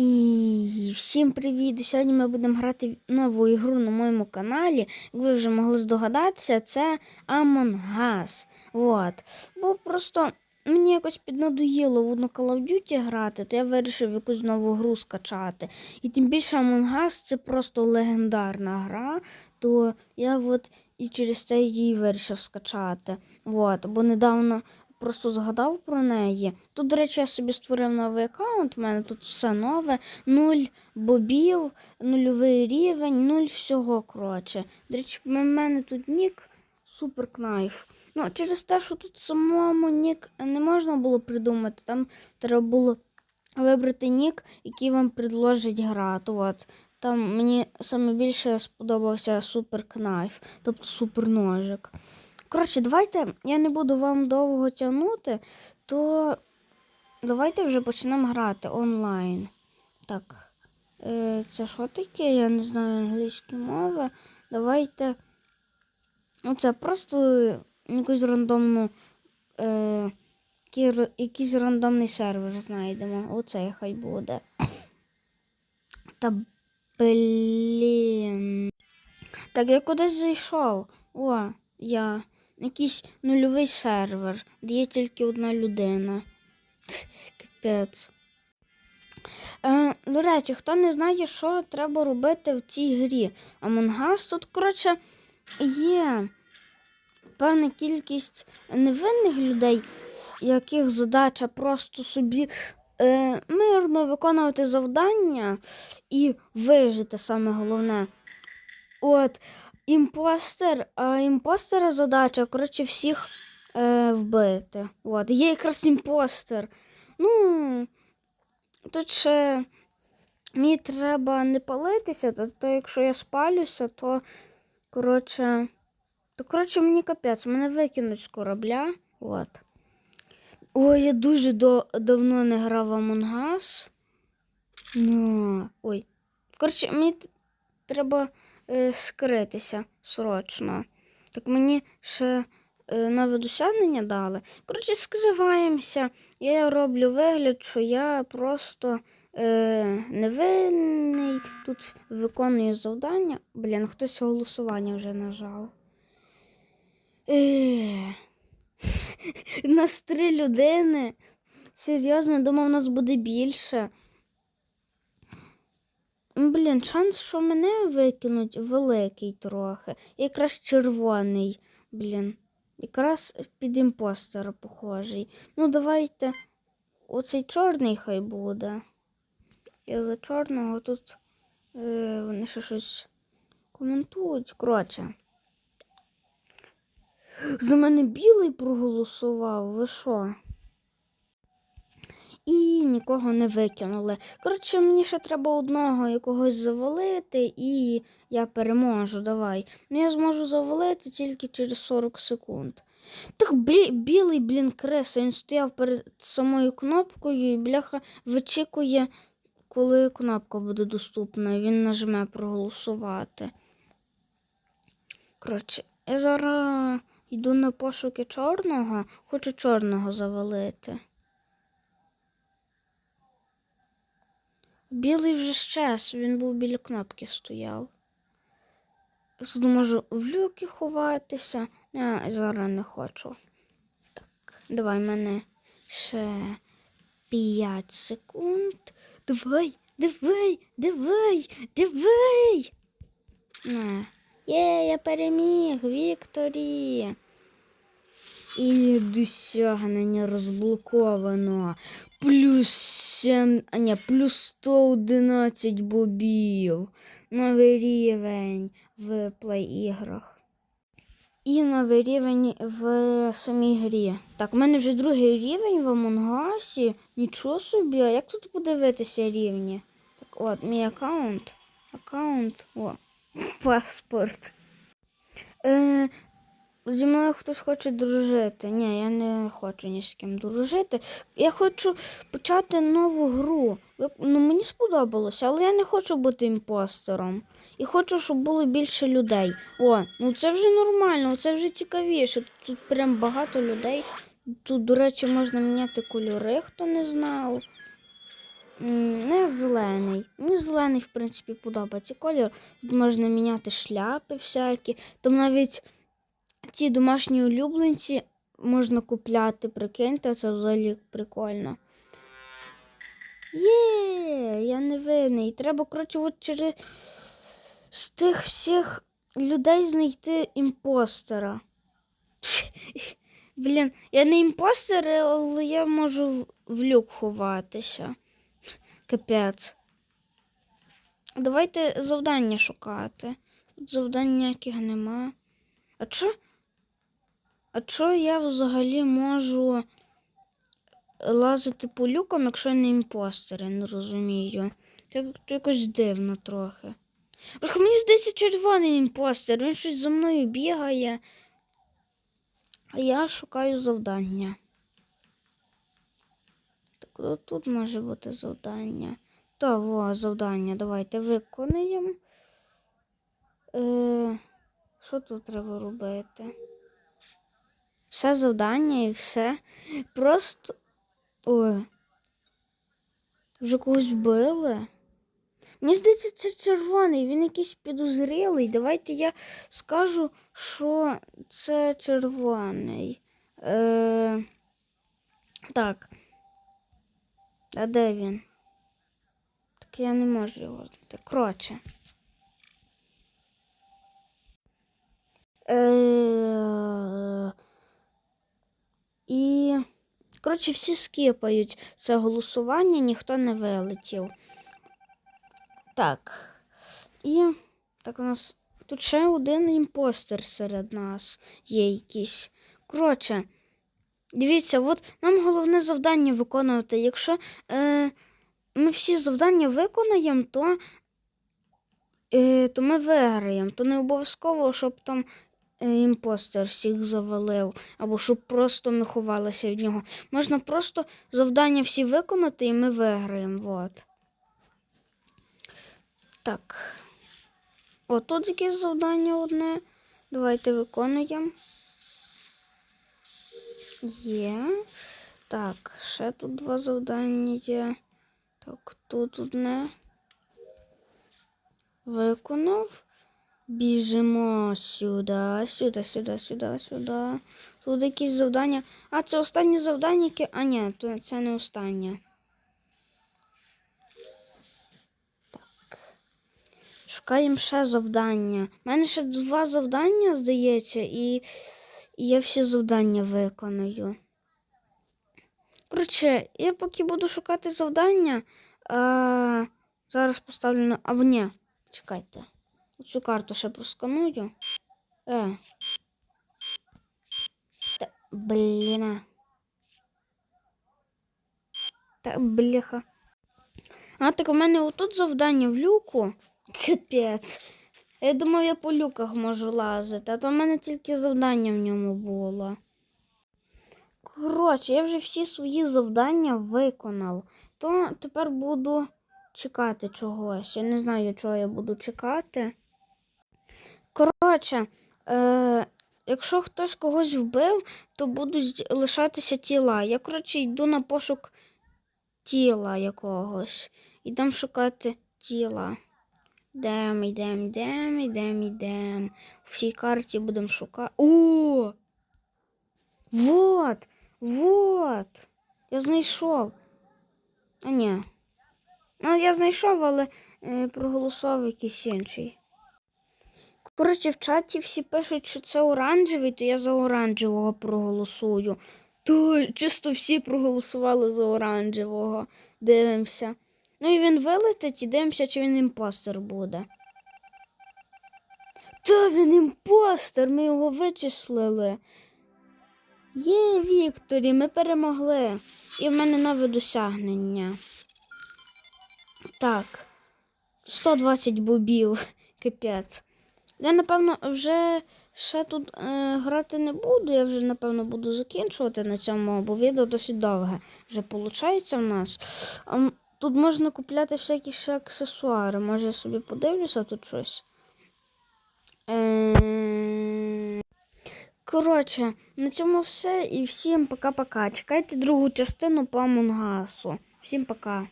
І всім привіт! Сьогодні ми будемо грати нову ігру на моєму каналі. Як ви вже могли здогадатися, це Among Us. От. Бо просто мені якось піднадоїло в одну Call of Duty грати, то я вирішив якусь нову гру скачати. І тим більше Among Us це просто легендарна гра, то я от і через це її вирішив скачати. От. Бо недавно просто згадав про неї. Тут, до речі, я собі створив новий аккаунт. У мене тут все нове. Нуль бобів, нульовий рівень, нуль всього. коротше. До речі, в мене тут нік суперкнайф. Ну, через те, що тут самому нік не можна було придумати, там треба було вибрати нік, який вам предложить грати. От. Там мені саме більше сподобався суперкнайф, тобто суперножик. Коротше, давайте я не буду вам довго тягнути, то давайте вже почнемо грати онлайн. Так, е, це що таке? Я не знаю англійської мови. Давайте. Оце просто якусь рандомну. Е, який- якийсь рандомний сервер знайдемо. Оцей хай буде. Та блін. Так, я кудись зайшов. О, я. Якийсь нульовий сервер, де є тільки одна людина. Капець. Е, до речі, хто не знає, що треба робити в цій грі. Among Us тут, коротше, є певна кількість невинних людей, яких задача просто собі е, мирно виконувати завдання і вижити саме головне. От, імпостер, а імпостера задача, коротше, всіх е, вбити. От, є якраз імпостер. Ну, тут ще мені треба не палитися, то, то якщо я спалюся, то коротше, то коротше мені капець, мене викинуть з корабля. От. Ой, я дуже до, давно не грав в Among Us. Ну, ой. Коротше, мені треба скритися срочно. Так мені ще е, нове досягнення дали. Коротше, скриваємося. Я роблю вигляд, що я просто е, невинний. Тут виконую завдання. Блін, хтось голосування вже нажав. Е, нас три людини. Серйозно, думав, нас буде більше. Блін, шанс, що мене викинуть, великий трохи. Якраз червоний, блін. Якраз під імпостера похожий. Ну, давайте. Оцей чорний хай буде. Я за чорного тут е, вони ще щось коментують. Коротше. За мене білий проголосував. Ви що? Нікого не викинули. Коротше, мені ще треба одного якогось завалити, і я переможу. Давай. Ну я зможу завалити тільки через 40 секунд. Так блі, білий, блін, креса, він стояв перед самою кнопкою і бляха вичікує, коли кнопка буде доступна. Він нажме проголосувати. Коротше, я зараз йду на пошуки чорного, хочу чорного завалити. Білий вже щас, він був біля кнопки стояв. Можу в люки ховатися. Я зараз не хочу. Так, давай мене ще 5 секунд. Давай, давай, давай, давай. На. Є, я переміг, Вікторі. І досягнення розблоковано. Плюс 7, а ні, плюс 111 бобів. Новий рівень в плей-іграх. І новий рівень в самій грі. Так, у мене вже другий рівень в Us. Нічого собі, а як тут подивитися рівні? Так, от, мій аккаунт. Аккаунт. О, паспорт. Е, Зі мною хтось хоче дружити. Ні, я не хочу ні з ким дружити. Я хочу почати нову гру. Ну, мені сподобалося, але я не хочу бути імпостером. І хочу, щоб було більше людей. О, ну це вже нормально, це вже цікавіше. Тут прям багато людей. Тут, до речі, можна міняти кольори, хто не знав. Не зелений. Мені зелений, в принципі, подобається колір. Тут можна міняти шляпи всякі. Там навіть ці домашні улюбленці можна купляти, прикиньте, це взагалі прикольно. Є, я не винний. Треба, коротше, от через з тих всіх людей знайти імпостера. Блін, я не імпостер, але я можу в- люк ховатися. Капець. Давайте завдання шукати. Тут завдань ніяких нема. А чо? А чо я взагалі можу лазити по люкам, якщо я не імпостер, я не розумію. Це якось дивно трохи. Ох, мені здається, червоний імпостер, він щось за мною бігає. А я шукаю завдання. Так, тут може бути завдання. Та, во, завдання. Давайте виконаємо. Е, що тут треба робити? Все завдання і все. Просто. Ой. Вже когось вбили. Мені здається, це червоний, він якийсь підозрілий. Давайте я скажу, що це червоний. Е... Так. А де він? Так я не можу його. Так, коротше. Е... І. Коротше, всі скіпають це голосування, ніхто не вилетів. Так. І так у нас тут ще один імпостер серед нас є якийсь. Коротше, дивіться, от нам головне завдання виконувати. Якщо е, ми всі завдання виконаємо, то, е, то ми виграємо. То не обов'язково, щоб там імпостер всіх завалив, або щоб просто ми ховалися від нього. Можна просто завдання всі виконати і ми виграємо. От. Так. О, тут якесь завдання одне. Давайте виконуємо. Є. Так, ще тут два завдання є. Так, тут одне. Виконав. Біжимо сюди, сюди, сюди, сюди, сюди. Тут якісь завдання. А, це останнє завдання, яке. А, ні, це не останнє. Шукаємо ще завдання. У мене ще два завдання, здається, і, і я всі завдання виконую. Коротше, я поки буду шукати завдання, а, зараз поставлю на. Або ні, чекайте. Цю карту ще просканую. Е. Та, блін. Та бляха. А, так у мене отут завдання в люку. Капець. Я думав, я по люках можу лазити, а то в мене тільки завдання в ньому було. Коротше, я вже всі свої завдання виконав. То тепер буду чекати чогось. Я не знаю, чого я буду чекати. Коротше, е, якщо хтось когось вбив, то будуть лишатися тіла. Я, коротше, йду на пошук тіла якогось. Ідемо шукати тіла. Йдем, йдем, йдем, йдем, йдем. В всій карті будемо шукати. О! Вот! Вот! Я знайшов. А ні. Ну, я знайшов, але е, проголосував якийсь інший. Коротше, в чаті всі пишуть, що це оранжевий, то я за оранжевого проголосую. То чисто всі проголосували за оранжевого. Дивимося. Ну і він вилетить і дивимося, чи він імпостер буде. Та він імпостер, ми його вичислили. Є, Вікторі, ми перемогли. І в мене нове досягнення. Так. 120 бобів. Капець. Я, напевно, вже ще тут е, грати не буду. Я вже, напевно, буду закінчувати на цьому, бо відео досить довге вже виходить в нас. А, тут можна купляти всякі ще аксесуари. Може, я собі подивлюся тут щось. Е... Коротше, на цьому все і всім пока-пока. Чекайте другу частину по Амонгасу. Всім пока.